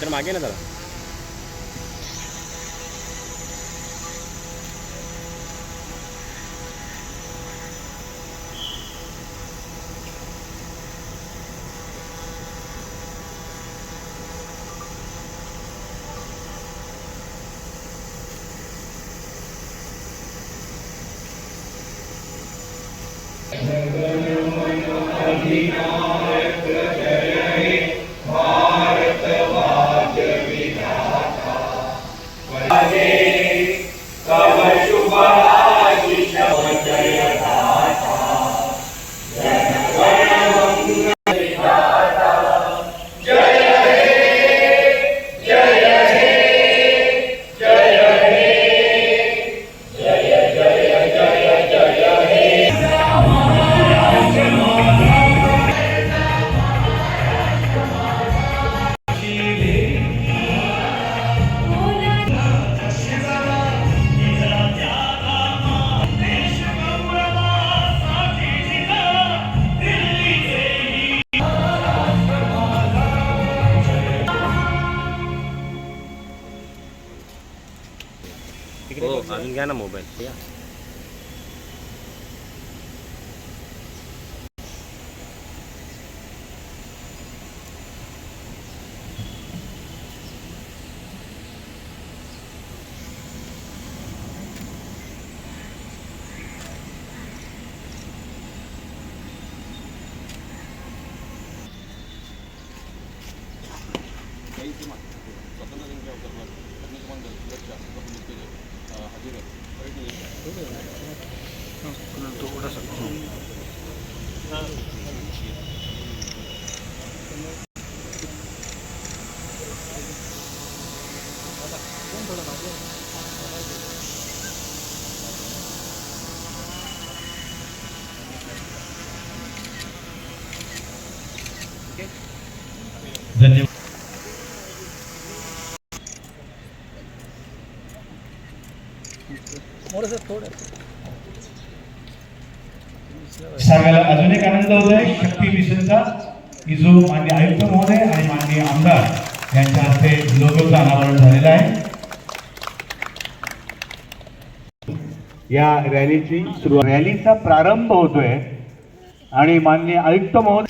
इकडे मागे ना जरा हो अजून घ्या ना मोबाईल या धन्यवाद सांगायला अजून एक आनंद होतोय शक्ती मिशनचा की जो मान्य आयुक्त महोदय आणि माननीय आमदार यांच्या हस्ते लोगोचं अनावरण झालेलं आहे. या रॅलीची सुरुवात रॅलीचा प्रारंभ होतोय आणि माननीय आयुक्त महोदय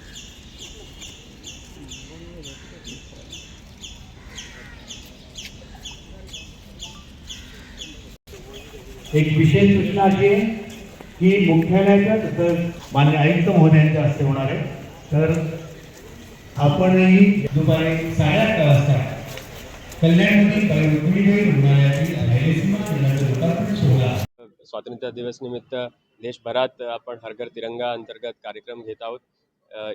एक विशेष सूचना अशी आहे की मुख्यालयाच्या तसंच मान्य आयुक्त महोदयांच्या हस्ते होणार आहे. तर आपणही दुपारी साडेआठ वाजता कल्याणमधील रुक्मिणीबाई रुग्णालयातील लोकार्पण सोहळा स्वातंत्र्य दिवस निमित्त देशभरात आपण हर घर तिरंगा अंतर्गत कार्यक्रम घेत आहोत.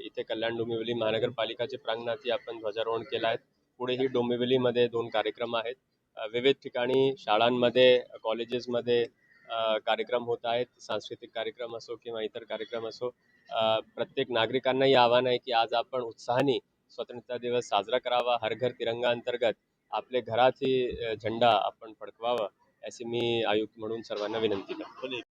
इथे कल्याण डोंबिवली महानगरपालिकाचे प्रांगणातही आपण ध्वजारोहण केलं आहे. पुढेही डोंबिवलीमध्ये दोन कार्यक्रम आहेत. विविध ठिकाणी शाळांमध्ये कॉलेजेसमध्ये कार्यक्रम होत आहेत. सांस्कृतिक कार्यक्रम असो किंवा इतर कार्यक्रम असो प्रत्येक नागरिकांनाही आव्हान आहे की आज आपण उत्साहाने स्वतंत्रता दिवस साजरा करावा. हर घर तिरंगा अंतर्गत आपले घरातही झंडा झेंडा आपण फडकवावा याची मी आयुक्त म्हणून सर्वांना विनंती करतो.